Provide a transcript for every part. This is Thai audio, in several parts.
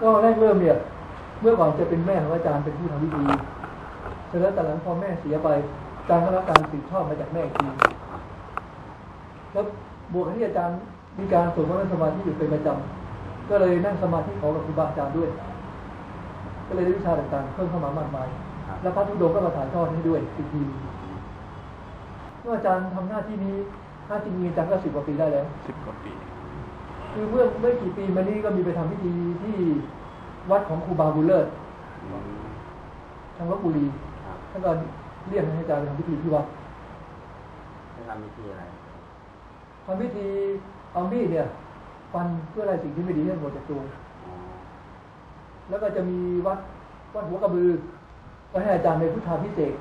ก็แรกเริ่มเนี่ย เมื่อก่อนจะเป็นแม่ของอาจารย์เป็นผู้ทำพิธีเสร็จแล้วแต่หลังพอแม่เสียไปอาจารย์ก็รับการสืบทอดมาจากแม่อีกทีแล้วบวกกับที่อาจารย์มีการสวดมนต์นั่งสมาธิอยู่เป็นประจำก็เลยนั่งสมาธิของหลวงครูบาอาจารย์ด้วย ก็เลยได้วิชาต่างๆเพิ่มเข้ามามากมาย แล้วพระธุดงค์ก็มาถ่ายทอดให้ด้วยอีกทีเมื่ออาจารย์ทำหน้าที่นี้หน้าที่นี้อาจารย์ก็สิบกว่าปีได้แล้วสิบกว่าปี คือเมื่อไม่กี่ปีมานี้ก็มีไปทำพิธีที่วัดของครูบาบุญเลิศอืมทางลบบุรีครับท่านก็เรียกให้อาจารย์ไปทำพิธีที่วัดจะทำพิธีอะไรทำพิธีเอามีดเนี่ยฟันเพื่ออะไรสิ่งที่ไม่ดีให้หมดจากตัวอ๋อแล้วก็จะมีวัดวัดหัวกระบือก็ให้อาจารย์ในพุทธาพิเศษ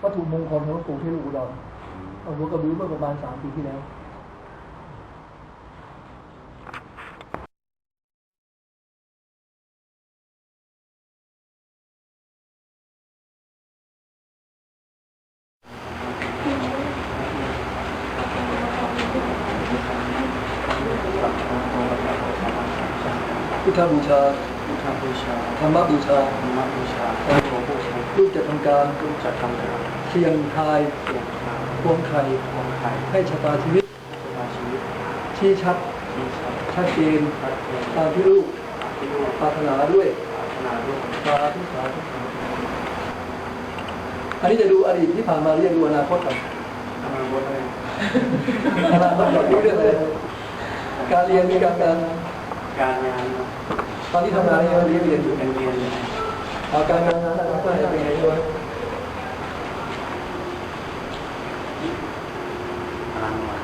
กวัตถุมงคลของหลวงปู่ที่ลูกอุดรอืมเอาหัวกระบือเมื่อประมาณสามปีที่แล้ว พุทธบูชา พุทธบูชา ธรรมบูชา ธรรมบูชาพระโบูชารูปจะทำการรูปจัดทำการเสี่ยงทายเสี่ยงทายพวงไข่วงไข่ให้ชะตาชีวิตชะตาชีวิต ชี้ชัดที่ชัดชัดเจนชัดเจนตามที่ลูกที่ลูกปรารถนาด้วยปรารถนาด้วยสาธุสาธุอันนี้จะดูอดีตที่ผ่านมาหรือยังดูอนาคตก่อนทำงานบนเลยอนาคตอยากรู้เรื่องอะไรการเรียนมีการงาน การงานตอนที่ทำงานยังเรียนเรียนอยู่เรียนเรียนอยู่เอาการงานนั้นนะครับก็จะเป็นไงด้วย พลังมา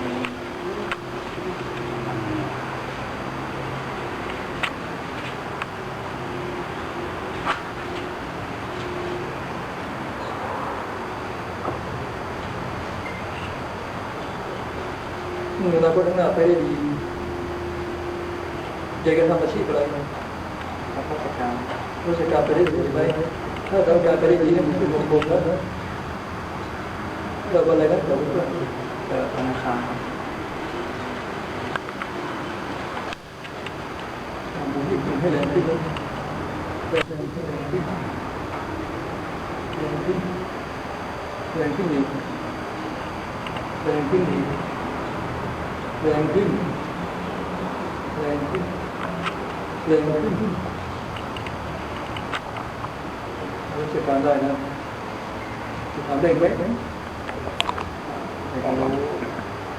อืมอ นาคตข้างหน้าไปได้ดีอยากจะทำอาชีพอะไรไหมพระพุทธการราชการไปได้ดีไหมถ้าทำการไปได้ดีเนี่ยมันเป็นมงคลแล้วนะเราวันอะไรนะเดี๋ยวผมก็เกิดธนาคารครับทำบุญให้ให้แรงขึ้นนะแรงขึ้นแรงขึ้นแรงขึ้นแรงขึ้นอีกแรงขึ้นอีก แรงขึ้นแรงขึ้นแรงขึ้นราชการได้นะจะทำได้ไหมในความรู้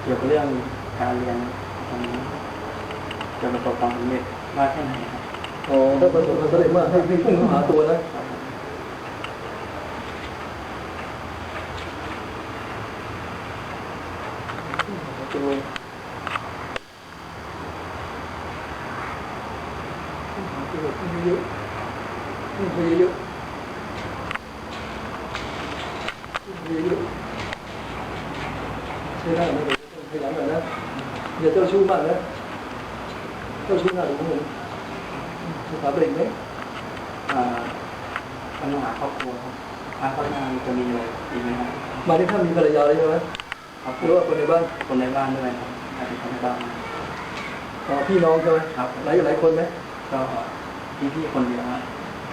เกี่ยวกับเรื่องการเรียนตรงนี้จะประสบความสำเร็จมากแค่ไหนครับอ๋อถ้าประสบความสำเร็จมากให้ให้พุ่งเข้าหาตัวนะตัว พุ่งเยอะพุ่งไปเยอะพุ่งไปเยอะใช่ได้ไหมเดี๋ยวต้องขยันหน่อยนะอย่าเจ้าชู้มากนะเจ้าชู้หน้าดูผมจะถามเองไหมปัญหาครอบครัวครับทางข้างหน้าจะมีอะไรอีกไหมครับมาที่ท่านมีภรรยาแล้วใช่ไหมครอบหรือว่าคนในบ้าน คนในบ้านด้วยครับอาจจะคนในบ้านอ๋อพี่น้องใช่ไหมครับหลายหลายคนไหมก็ พี่พี่คนเดียวครับ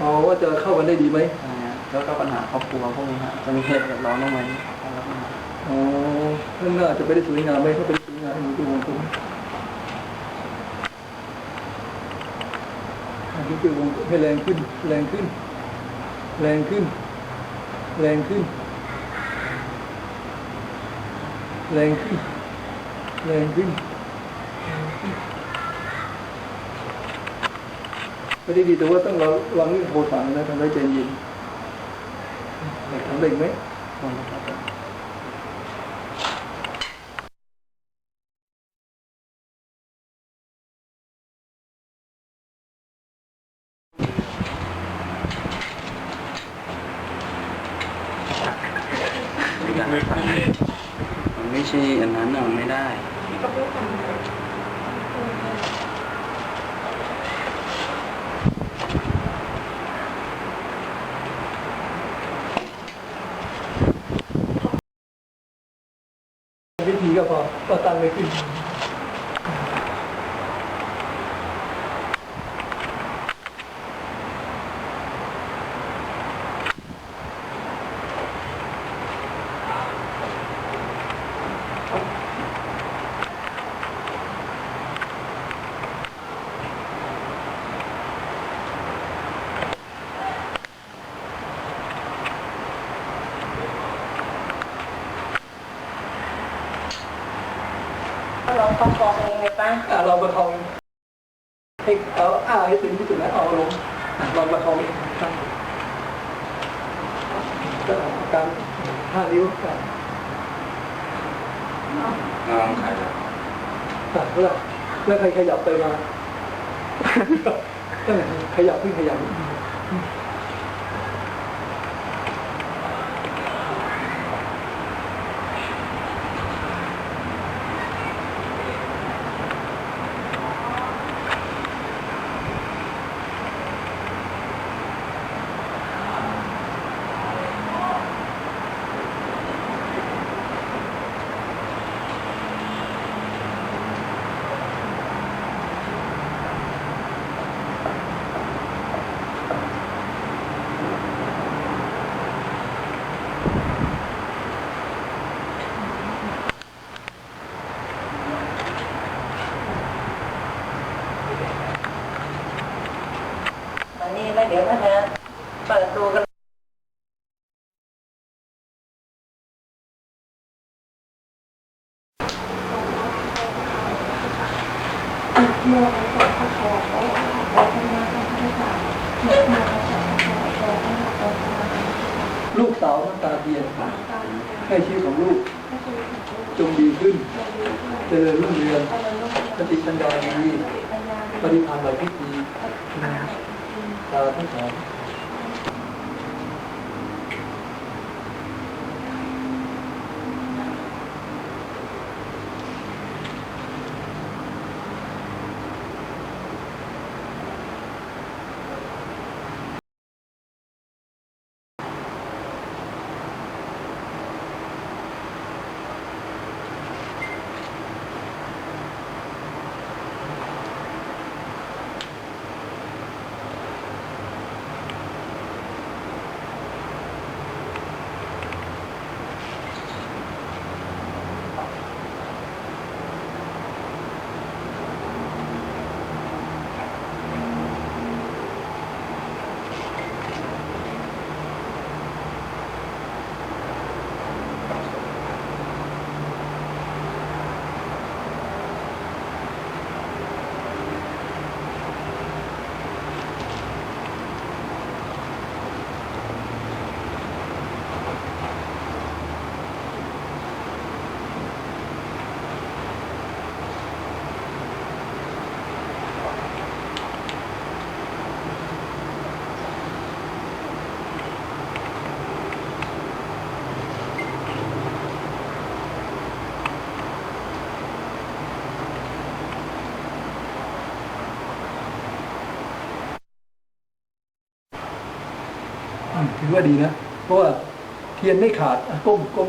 อ๋อว่าจะเข้ากันได้ดีไหมอ่าแล้วก็ปัญหาครอบครัวพวกนี้ฮะจะมีเหตุเดือดร้อนบ้างไหมครับอ๋อข้างหน้าจะไปได้สวยงามไหมถ้าเป็นสวยงามให้หนูดูวงกลมอันนี้คือวงกลมให้แรงขึ้น แรงขึ้น แรงขึ้น แรงขึ้น แรงขึ้นแรงขึ้น ไม่ได้ดีแต่ว่าต้องระวังเรื่องโบถังนะทำให้ใจเย็นทำได้อีกไหมมันไม่ใช่อันนั้นน่ะมันไม่ได้ วิธีก็พอก็ตั้งไว้ขึ้น ประคองเองเลยป้าอะลองประคองให้เอาอ้าให้ถึงที่สุดแล้วเอาลงอะลองประคองครับก็อาการห้านิ้วอะน้องใครล่ะอะแล้วแล้วใครขยับไปมา ขยับขึ้นขยับ เดี๋ยวก็จะเปิดดูกันลูกสาวน้ำตาเทียนให้ชีวิตของลูก จงดีขึ้น เจริญรุ่งเรืองสติปัญญาดีปฏิภาณไหลพิธี ตาทั้ ถือว่าดีนะ เพราะว่าเทียนไม่ขาดก้มก้ม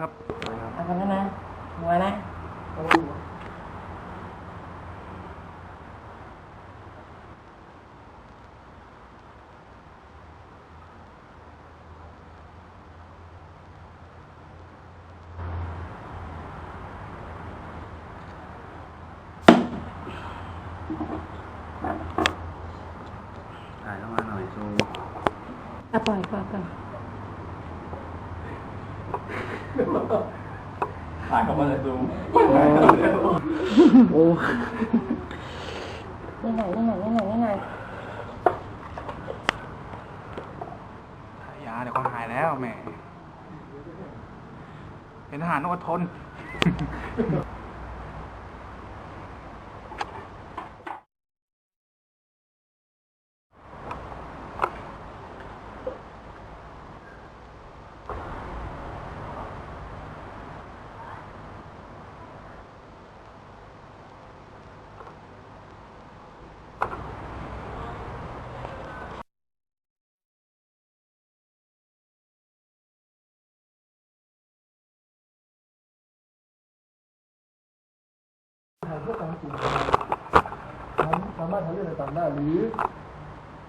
ครับเอาคนนั้นนะหัวนะเอาไว้ดูถ่ายเข้ามาหน่อยซูมอะปล่อยปล่อยปล่อย ถ่ายเข้ามาเลยดูโอ้นี่หน่อยนี่หน่อยนี่หน่อยนี่หน่อยถ่ายยาเดี๋ยวคนหายแล้วแหมเป็นทหารต้องอดทน เพื่อการสื่อสารสามารถทำเรื่องต่างๆได้หรือ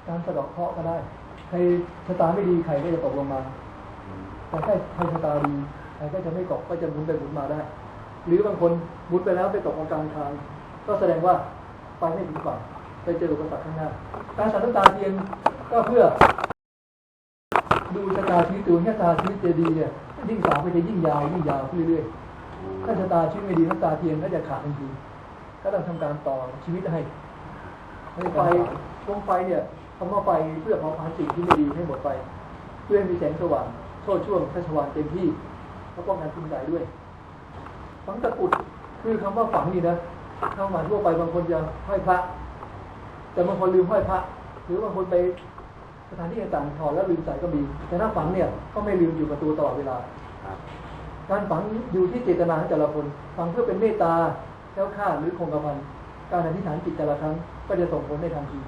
การสะดอกเคราะห์ก็ได้ ใครชะตาไม่ดีใครก็จะตกลงมา แต่ถ้าใครชะตาดีใครก็จะไม่ตกก็จะหมุนไปหมุนมาได้ หรือบางคนมุนไปแล้วไปตกกลางทาง ก็แสดงว่าไปไม่ถึงฝั่งไปเจออุปสรรคข้างหน้า การสันน้ำตาเทียนก็เพื่อ ดูชะตาชีวิตตัวชะตาชีวิตจะดีเนี่ยยิ่งสาวก็จะยิ่งยาวยิ่งยาวเรื่อยๆถ้าชะตาชีวิตไม่ดีน้ำตาเทียนก็จะขาดทันที ก็ต้องทำการต่อชีวิตให้ให้ไฟดวงไฟเนี่ยคำว่าไฟเพื่อเผาผลาญสิ่งที่ไม่ดีให้หมดไป เพื่อให้มีแสงสว่างโชดช่วงชัชวานเต็มที่แล้วป้องกันคุณใสด้วยฝังตะกรุดคือคำว่าฝังนี่นะคำหมายทั่วไปบางคนจะห้อยพระ แต่บางคนลืมห้อยพระ หรือบางคนไปสถานที่ต่างๆถอดแล้วลืมใส่ก็มี แต่ถ้าฝังเนี่ยก็ไม่ลืมอยู่กับตัวตลอดเวลาการฝังอยู่ที่เจตนาของแต่ละคนฝังเพื่อเป็นเมตตา แล้วค่าหรือคงกระพันการอธิษฐานจิตแต่ละครั้งก็จะส่งผลในทันที